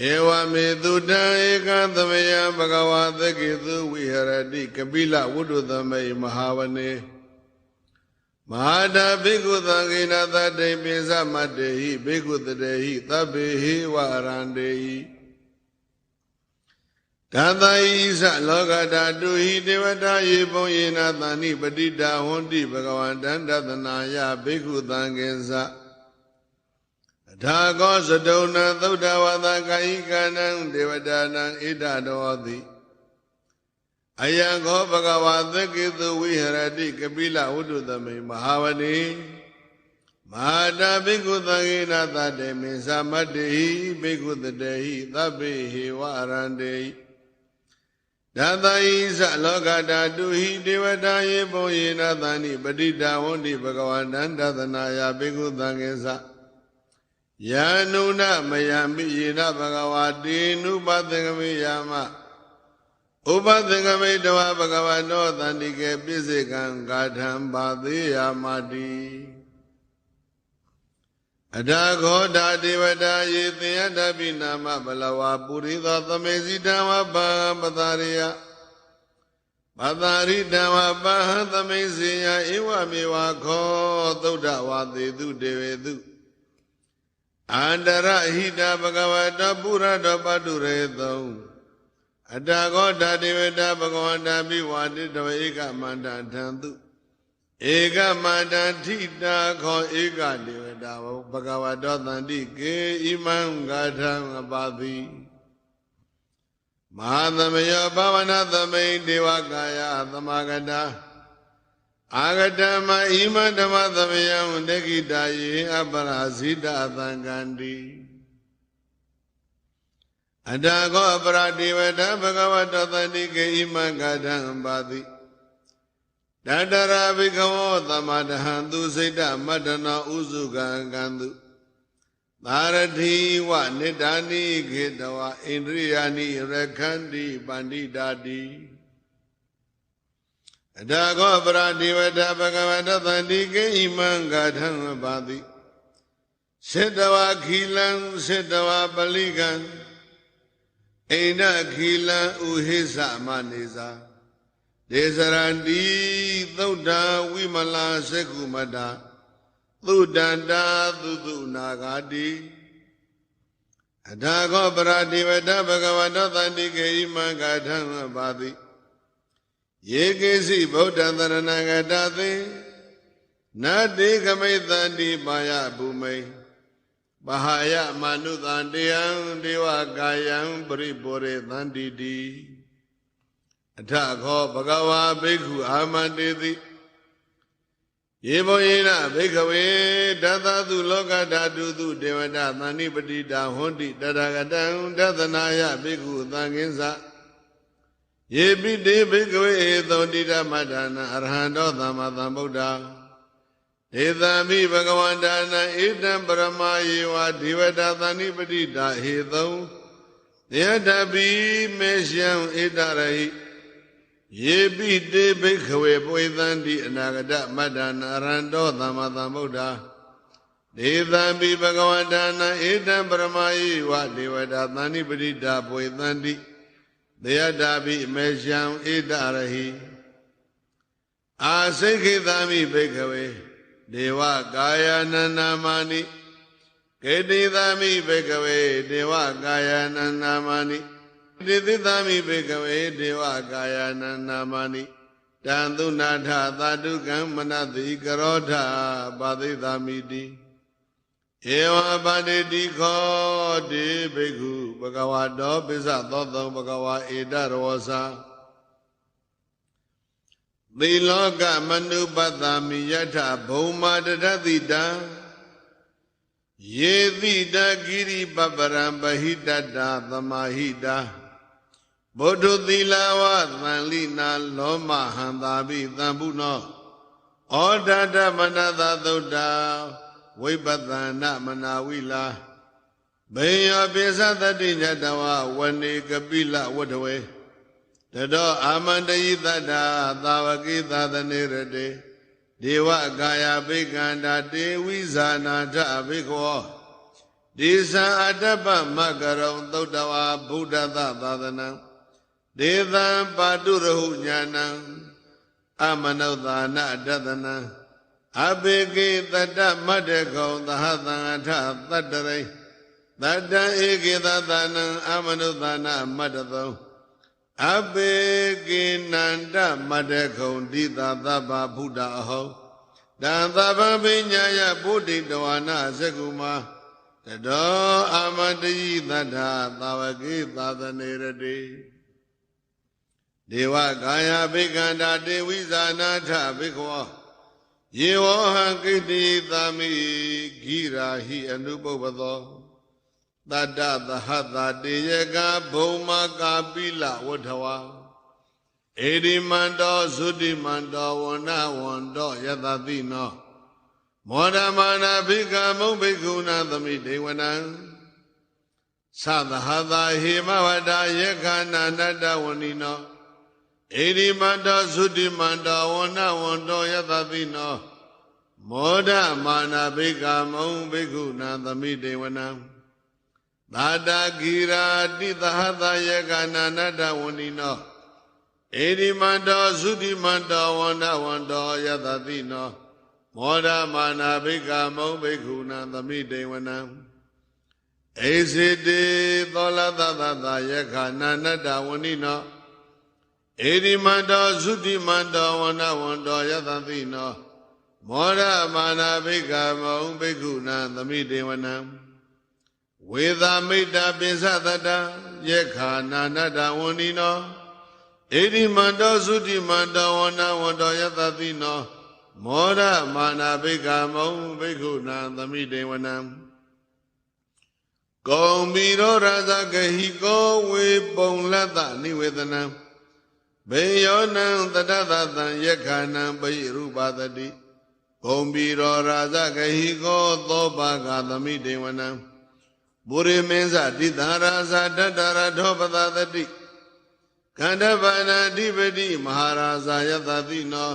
ဧဝမေတုတံဧကသမယဘဂဝါသကိသုဝိဟရတိကပိလဝုဒ္ဓသမေမဟာဝနေမဟာတာဘိက္ခုသံဃိနာသတိပိစမတ္တေဟိဘိက္ခုတတေဟိသဗ္ဗေဟိဝရန္တေဟိဒါသဣသလောကတာတုဟိဒေဝတာယေပုံယေနာသန္တိပတိတာဟွန်တိဘဂဝန္တံတသနာယဘိက္ခုသံဃင်္စ ဒါကောသတုံနံသုဒ္ဓဝါဒကာယိကနံဒေဝတာနံဣဒတော်တိအယံခောဘဂဝါသက္ကေသူဝိဟရတိကပိလဝုဒ္ဓသမိမဟာဝတိမဟာတာဘိက္ခုသံဃေနသတေမေသမတ္တိဟိဘိက္ခုတတေဟိသဗ္ဗေဟေဝရန္တေဟိဒါသဣသလောကတာတုဟိဒေဝတာယေပုံယေနသန္တိပဋိတာဝန္တိဘဂဝန္တံတသနာယဘိက္ခုသံဃေသ ယာနုဏမယမိယေနဘဂဝါတေနုပသင်္ကမေယာမဥပသင်္ကမေတဝဘဂဝတောတန္တိကေပိစိကံဂါထံပါသေးယာမတိအထာခောဓာဒေဝတာယေသင်္ယတပိနာမဘလဝါပုရိသောသမေစီတံဝဗံပတာရိယပတာရိတံဝပဟံသမေစီယဧဝမေဝခောသုဒ္ဓဝါသေတုတေဝေတု အန္တရဟိတဘဂဝတပုရတပတုရေသုံအတကောဓာတိဝတဘဂဝန္တာပိဝါတိတဝဧကမန္တထံတုဧကမန္တထိတာခောဧကတိဝတဝဘဂဝတောတန္တိကေဣမံဂါထံအပါတိမဟာသမယောဘာဝနာသမိန်ဒေဝကာယသမဂတာ အာဂတမဣမဓမ္မသမယံဒကိတာယေအပရာဇိတသံဃန္တိအတကောအပရာဒေဝတဘဂဝတောတတိကေဣမံဂါထံပါတိတတရာဘိကဝောသမတဟံသူစိတ်တမတ္တနာဥစုကံကံသူသာရတိဝနိဒာနိခေတဝဣန္ဒြိယာနိရခန္တိပန္တိတာတိ အတာခောပရာဒီဝတဘဂဝတသန္တိကေဣမံဂါထံပါတိစေတဝခီလံစေတဝပလိကံအိန္ဒခီလံဥဟိသမနေသာဒေဇရန္တိသုဒ္ဓဝိမလာစေကုမတသုတန္တာသုတုနာဂာတိအထာခောပရာဒီဝတဘဂဝတသန္တိကေဣမံဂါထံပါတိ ယေကေစီဗုဒ္ဓံတရဏဂတသေနတေကမိတန္တိပါယဘူမိန်ပဟာယမနုတံတေယံဒေဝကာယံပရိပောရေသန္တိတိအထခောဘဂဝါဘိက္ခုအာမန္တေတိယေဘောယေနဘိက္ခဝေတသသုလောကဓာတုသုဒေဝတာသန္တိပတိတာဟွန်တိတရဂတံတသနာယဘိက္ခုသံဃင်းစ ယေပိတေဘိကဝေဧသောတိဓမ္မဒါနအရဟံတောသမ္မာသမ္ဗုဒ္ဓဧသမိဘဂဝန္တာနဣတံပရမယေဝဒေဝတာသန္တိပတိတာဟေသုံတေတပိမေရှံဣတရဟိယေပိတေဘိကဝေပွေသန္တိအနာဂတမတ္တနာရဟံတောသမ္မာသမ္ဗုဒ္ဓဒေသံပိဘဂဝန္တာနဣတံပရမယေဝဒေဝတာသန္တိပတိတာပွေသန္တိ သေယတာပိမေရှံဣတရဟိအာစိခိသမိဘိကဝေဒေဝကာယနန္နာမဏိကေတိသမိဘိကဝေဒေဝကာယနန္နာမဏိတိသသမိဘိကဝေဒေဝကာယနန္နာမဏိတံသုနာထသာတုကံမနတိကရောထပါသိသမိတိ ဧဝပါတိတိခောတိဘိက္ခုဘဂဝါတောပိစ္ဆသောသုံဘဂဝါဧတရောစာသီလောကမနုပတ္တမိယထဘုံမာတရတိတံယေတိတကိရိပပရံပဟိတတသမာဟိတာဘုဒ္ဓသီလဝသံလိနာလောမဟံသာပိသံပုနောဩဒတမနတသုဒ္ဓ ဝိပဿနာမနာဝိလာဘေယောပိသတတိညတဝဝနေကပိလဝတ္တဝေတတောအာမန္တယိတတ္တာသာဝကိသသနေရတေဒေဝကာယဘိကန္တာတေဝိဇာနာထဘိခောဒီသံအတ္တပမကရုံသုတ်တဝါဗုဒ္ဓသသာသနံဒေသံပါတုရဟုညာဏံအမနုဿာနတတနံ အဘေကိတတ္တမတ္တကုံသဟသံအထသတ္တရိတတ္တဧကိသသနံအမနုဿာနမတ္တသောအဘေကိနန္တမတ္တကုံတိသာသဗ္ဗဗုဒ္ဓအဟောတံသဗ္ဗပိညာယဗုဒ္ဓိတဝါနာသကုမာတတောအာမတယိတထာသာဝကိသာသနေရတိဒေဝကာယဘိက္ခန္တာတေဝိဇာနာထဘိက္ခော ယေဝဟံကိတိသာမိဂိရာဟိအနုပုပ္ပသောတတ္တသဟတာတေယကဘုံမကာပိလဝထဝါဧရိမန္တောသုတိမန္တောဝဏဝန္တောယတတိနောမောဒမာနာဘိကမုံဘိက္ခုနာသမိဒေဝနံသသဟတာဟေမဝတ္တယေခာနာနတ္တဝဏိနော ဧရိမန္တောသုတိမန္တောဝဏဝန္တောယတတိနောမောဒမာနာဘိကမုံဘိက္ခုနာသမိဒေဝနံသာတာဂိရာတိသဟတာယေခာနာနတ္တဝဏိနောဧရိမန္တောသုတိမန္တောဝန္ဒဝန္တောယတတိနောမောဒမာနာဘိကမုံဘိက္ခုနာသမိတေဝနံဧစေတေသောလသသသယခာနာနတ္တဝဏိနော ဧရိမန္တောသုတိမန္တောဝန္ဒဝန္တောယတတိနောမောဒမာနာဘိကမုံဘိက္ခုနာသမိတေဝနံဝေသာမိတ္တပိစသတ္တယခာနာနတ္တဝဏိနောဣတိမန္တောသုတိမန္တောဝဏဝန္တောယတတိနောမောရမာနာဘိကမုံဘိက္ခုနာသမိတေဝနံကုံဘီရောရာဇဂဟိကောဝေပုံလတ္တနိဝေဒနံ ဘေယောနံတတသတံယက္ခဏံပိရူပသတိကုံဘီရောရာဇဂဟိကောသောပါကသမိတေဝနံပုရိမင်းစတိတရာဇတတရထောပသသတိခန္ဓဗန္ဓိပတိမဟာရာဇယတတိနော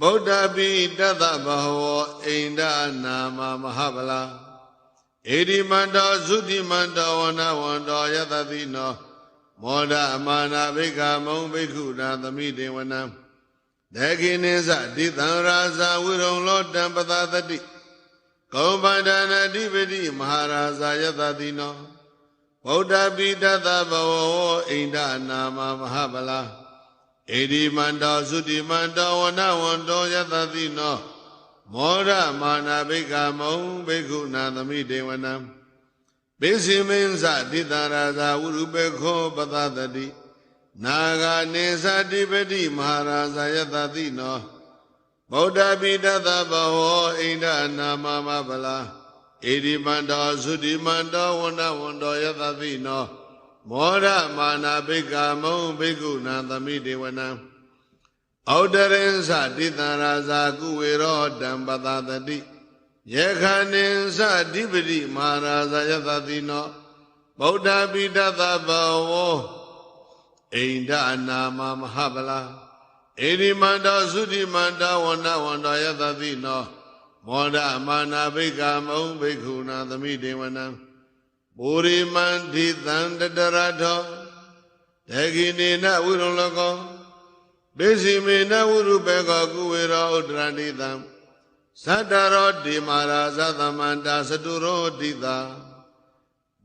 ဗုဒ္ဓပိတတဘဟဝအိန္ဒနာမမဟာဗလာဧဒီမန္တောသုတိမန္တောဝနဝန္တောယတတိနော မောဒအမာနာဘိက္ခမုံဘိက္ခုနာသမိတေဝနံဒေခိနိသတိတံရာဇဝိရုံလောတံပသသတိကောပန္ဒနာဓိပတိမဟာရာဇယတတိနောဗုဒ္ဓပိတတဘဝအိန္ဒနာမမဟာဗလာဧဒီမန္တောသုတိမန္တောဝနဝန္တောယတတိနောမောရမာနာဘိက္ခမုံဘိက္ခုနာသမိဒေဝနံ ပိစိမင်းစတိတရာဇာဝုရုပေခောပသတတိနာဂာနေသတိပတိမဟာရာဇာယတတိနောဗုဒ္ဓပိတတဘဝအိန္ဒနာမမဗလာဧဒီမန္တောသုတိမန္တောဝနဝန္တောယတတိနောမောရမာနာဘိက္ခမုံဘိက္ခုနာသမိဒေဝနံဩဒရင်္စတိတရာဇာကုဝေရောတံပသတတိ ယေခဏင်္စဓိပတိမဟာရာဇယသတိနောဗုဒ္ဓပိတသဘဝအိန္ဒနာမမဟာဗလာဧရိမန္တောသုတိမန္တဝန္ဒဝန္တောယသတိနောမောဒမာနာဘိက္ခမုံဘိက္ခုနာသမိဒေဝနံပုရိမန္တိသံတတရထောဒေဂိနေနဝိရုံလကောပိစီမေနဝုရုပေကောကုဝေရောဥဒရဏိတံ သတ္တရောဒီမာရာသသမန္တာစတုရောတိတာ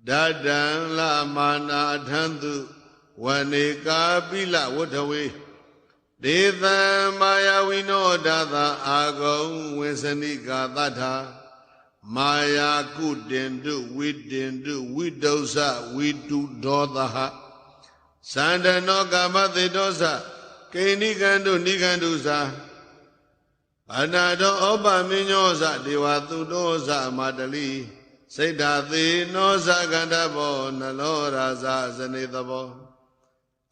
ဒဒံလမာနာအထံတုဝနေကာပိလဝထဝေဒေသံမာယဝိနောဒသာအာဂုံဝေစနိကာသတ္ထာမာယာကုတင်တုဝိတင်တုဝိဒုစဝိတုဒောသဟသန္တနောကာမသေတောသကိဏိကံတုနိကံတုသာ အနာတောဩပမင်းညောသဒေဝသူတောသမာတလိစိတ်ဓာသေနောသကန္တဘောနလောရာဇဇနေတဘော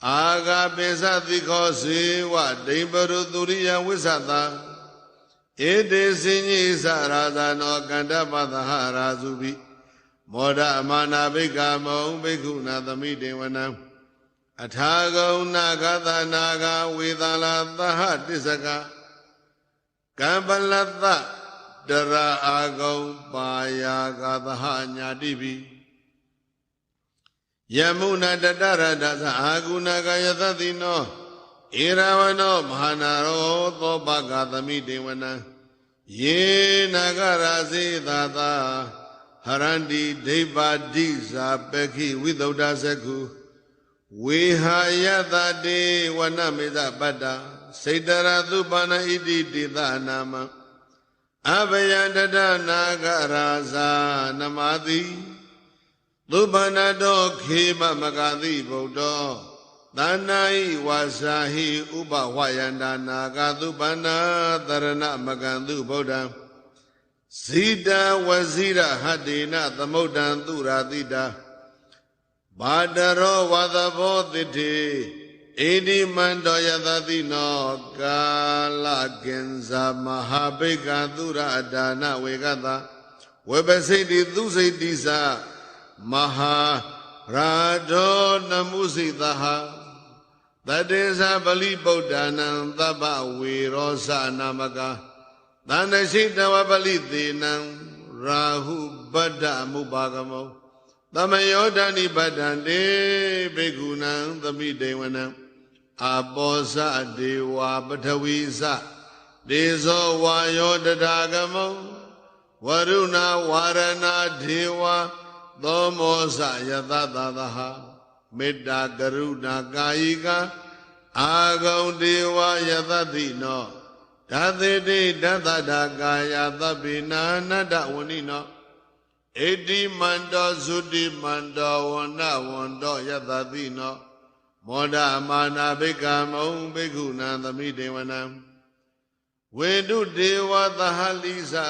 အာဂပိသတိခောစေဝဒိံပရုသူရိယဝိသတာဧတေစင်ကြီးစရာဇာနောကန္တပသဟရာစုပိမောဒအမာနာဘိက္ခမုံဘိက္ခုနာသမိတေဝနံအထာဂုံနာဂသနာဂဝေသလာသဟတစ္စက ကံပလတ္တဒတရာအာကုံပါယာကသဟညာတိပိယမုဏတတရတသအာကုဏကယသတိနောဧရဝနောမဟာနာရောသောပကသမိတေဝနံယေနာဂရာစေသာသာဟရန္တိဒိဗ္ဗဒိဇာပခိဝိသုဒ္ဓဇကုဝေဟာယတတေဝနမေဇပတ္တ စေတရသုပနာဣတိတေသနာမအဘယန္တတနာဂရာဇာနမတိသုပနာတောခေမမကတိဗုဒ္ဓောသန္နာဤဝါစာဟိဥပဝယန္တာနာဂသုပနာတရဏမကံသူဗုဒ္ဓံဇိတဝဇိရဟတေနသမုဒ္ဒံသူရာတိတာဘာတရောဝသဘောတိတိ ဣတိမန္တောယသတိနောကာလကင်္ဇာမဟာဘိကသုရအဒါနဝေကတဝေပစိတ်တိသူစိတ်တိသမဟာရာဒောနမုစိတဟတတေသပလိဗုဒ္ဓနံသဗ္ဗဝေရောစနာမကသန္တရှိတဝပလိသေနံရာဟုဗဒ္ဓမုပါကမောသမယောဒဏိဗဒ္ဒံတေဘေကုဏံသမိတေဝနံ အပောဇဒေဝပထဝီဇဒေဇောဝါယောတထာကမောဝရုဏဝါရဏဒေဝသောမောဇယတသသဟမေတ္တာကရုဏာကာယိကအာဂုံဒေဝယတတိနောဓာသေတိဓာတတာကာယသဗ္ဗိနာနတ္တဝဏိနောဣတိမန္တောသုတိမန္တောဝန္နဝန္တောယတတိနော မောဒမာနာဘိကမုံဘိက္ခုနံသမိတေဝနံဝေတုဒေဝသဟလိစာ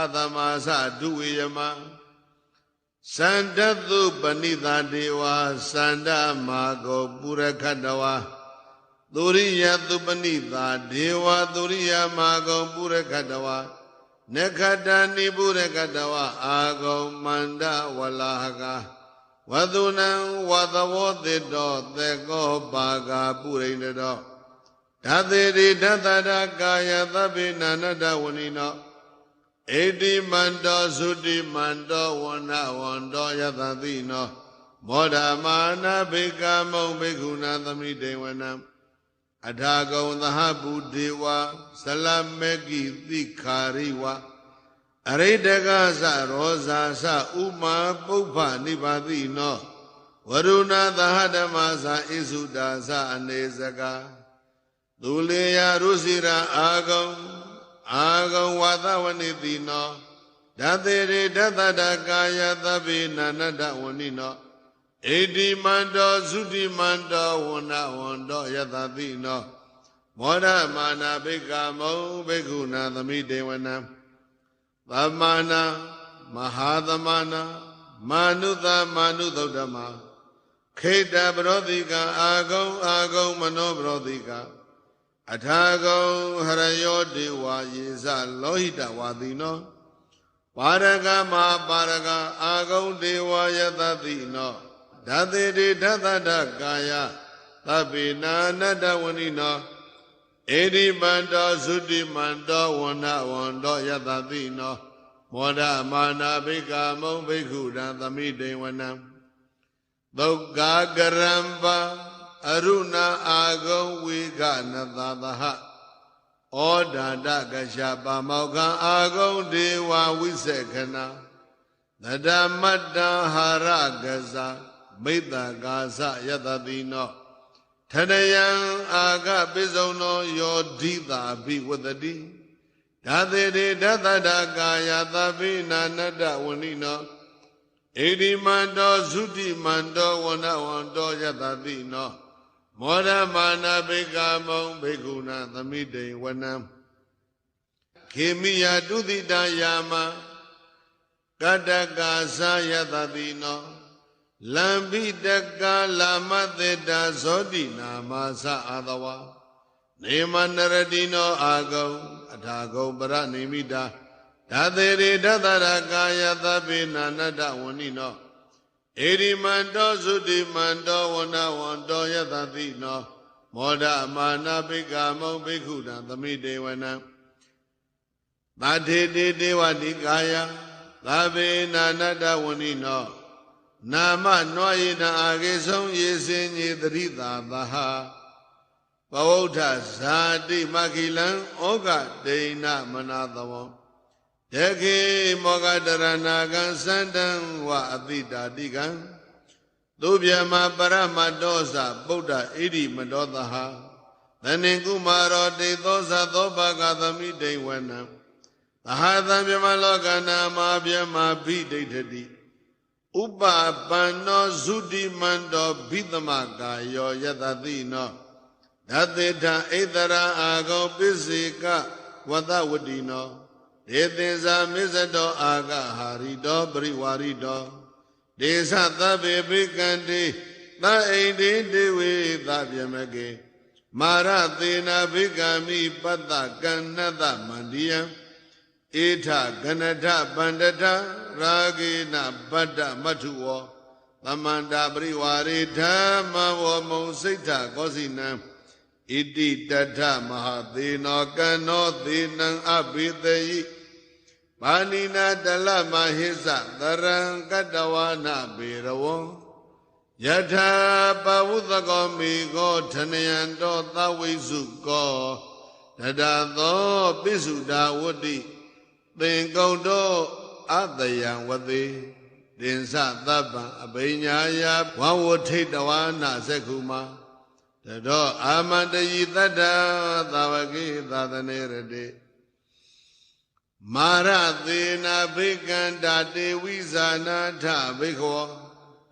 အတမသဒုဝေယမစန္တသုပဏိတာဒေဝစန္ဒမာကောပုရခတဝါသုရိယသုပဏိတာဒေဝသုရိယမာကောပုရခတဝါနခတနိပုရခတဝါအာကောမန္တဝလာဟကာ ဝသုနံဝသဝောတိတောသေကောပါကပုရိန္တတောဓာသေရိဓတတကာယသဗ္ဗေနာနတဝဏိနောဣတိမန္တောသုတိမန္တောဝန္နဝန္တောယသတိနောမောဓမာနာဘေကမုံဘေကုဏသမိတေဝနံအထာကုံသဟဗုဒေဝဇလမေကိတိခာရိဝ အရိတကသရောဇာသဥမာပုပ္ပနိဗ္ဗာတိနောဝရုဏသဟဓမ္မသဣစုတာသအနေစကသူလေယရုစီရာအာဂုံအာဂုံဝါသဝနိတိနောဓာတေရေဓတတကာယသဗ္ဗေနာနတဝဏိနောဣတိမန္တောသုတိမန္တောဝန္နဝန္တောယတတိနောမောဒမာနာဘိက္ခမုံဘိက္ခုနာသမိတေဝနံ သမ္မာနာမဟာသမနာမာနုသမာနုသုဒ္ဓမခေတ္တပရောတိကအာဂုံအာဂုံမနောပရောတိကအထာကုံဟရယောဒေဝယေဇလောဟိတဝါတိနောပါရကမပါရကအာဂုံဒေဝယတတိနောဓာတေတိဓတတကာယသဗ္ဗေနာနတဝဏိနော ဧဒီမန္တောသုတိမန္တောဝန္နဝန္တောယတတိနောမောဒမာနာဘိကာမုံဘိက္ခုရံသမိတေဝနံသုတ်ကာကရံပါအရုဏအာဂုံဝေကနသသဟဩဒါတကရှပါမောခံအာဂုံဒေဝဝိစေခဏသဒမတ္တဟာရကဇာမိတ္တကာသယတတိနော ထရယံအာဂပိစုံသောယောဓိတာဘိဝတတိဓာသေတေဓတတကာယသဗ္ဗိနာနတဝဏိနောဣတိမန္တောသုတိမန္တောဝနဝန္တောယတတိနောမောရမာနာဘေကမုံဘေကုဏသမိတိဝနံခေမိယတုတိတယာမကတ္တကာသယတတိနော လံပိတကလာမသေတာဇောတိနာမသအာတဝါနေမနရတိနောအာဂုံအထာဂုံပရနိမိတာဓာသေရိဓတရကာယသဗ္ဗေနာနတဝဏိနောဧရိမန္တောသုတိမန္တောဝနဝန္တောယတတိနော မောဒမာနဘိကမုံဘိက္ခုတံသမိတေဝနံသာထေတေတေဝတိကာယသာဗေနာနတ္တဝဏိနော နာမနွားရည်နာအာကေဆုံးရေစင်ကြီးတရိတာသဟာပဝုဋ္ဌဇာတိမခိလံဩဃဒိဏမနာသဝံတခေမောဂတရဏကံစန္တံဝအတိတာတိကံသူဗျမပရမတောသဗုဒ္ဓဣရိမတောသဟာသနေကုမာရောတေသောသသောဘာဂသမိဒိဝနံသဟာသံမြမလောကနာမဗျမဘိဒိဋ္ဌတိ ဥပပန္နောဇုတိမန္တောဘိသမကာယောယတတိနောဓတေထဣတရာအာဂောပစ္စေကဝတဝတိနောဒေသင်္ဇာမစ္စတောအာဂဟာရိတောပရိဝါရိတောဒေသသဗ္ဗေဘိကံတေသအိန္တိတေဝေသဗျမကေမာရသေနာဘိကံမိပတ္တကဏ္ဏတမန္တိယံဧထဂနထပန္တထ ရာဂေနဗတ္တမထုဝောသမန္တာပရိဝါရေဓမ္မဝမုံစိတ်ထကောစီနံဣတိတထမဟာသေနောကံနောသေနံအဘိသေယိဘာနိနာတလမဟိသသရံကတဝါနာဘေရဝံယထာပဝုသကောမိကောထနယံတောသဝိစုကောတတသောပိစုဒါဝတ္တိသင်္ကုံတော အတယံဝတိတင်္စသဗ္ဗံအဘိညာယဝဝထိတဝါနာဇက္ခုမာတတော်အာမန္တယိတတ္တသာဝကိသာသနေရတိမာရသေနာဘိကန္တာတေဝိဇာနာထဘိခော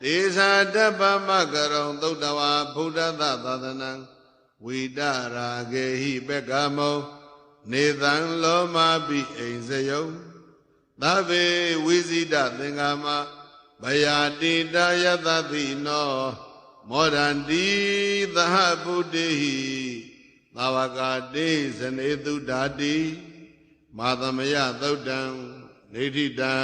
ဒေဇာတပ္ပမကရုံသုတ္တဝါဗုဒ္ဓသသာသနံဝိတရာဂေဟိပက္ကမောနေသံလောမာပိအိမ်စယုံ သဗ္ဗေဝိဇိတသင်္ဃာမဗယာတိတယတတိနော မောဒန္တိသဟဗုဒ္ဓိသာဝကာတိဇနေတုဓာတိမာသမယသုတ်တံဒိဋ္ဌိတံ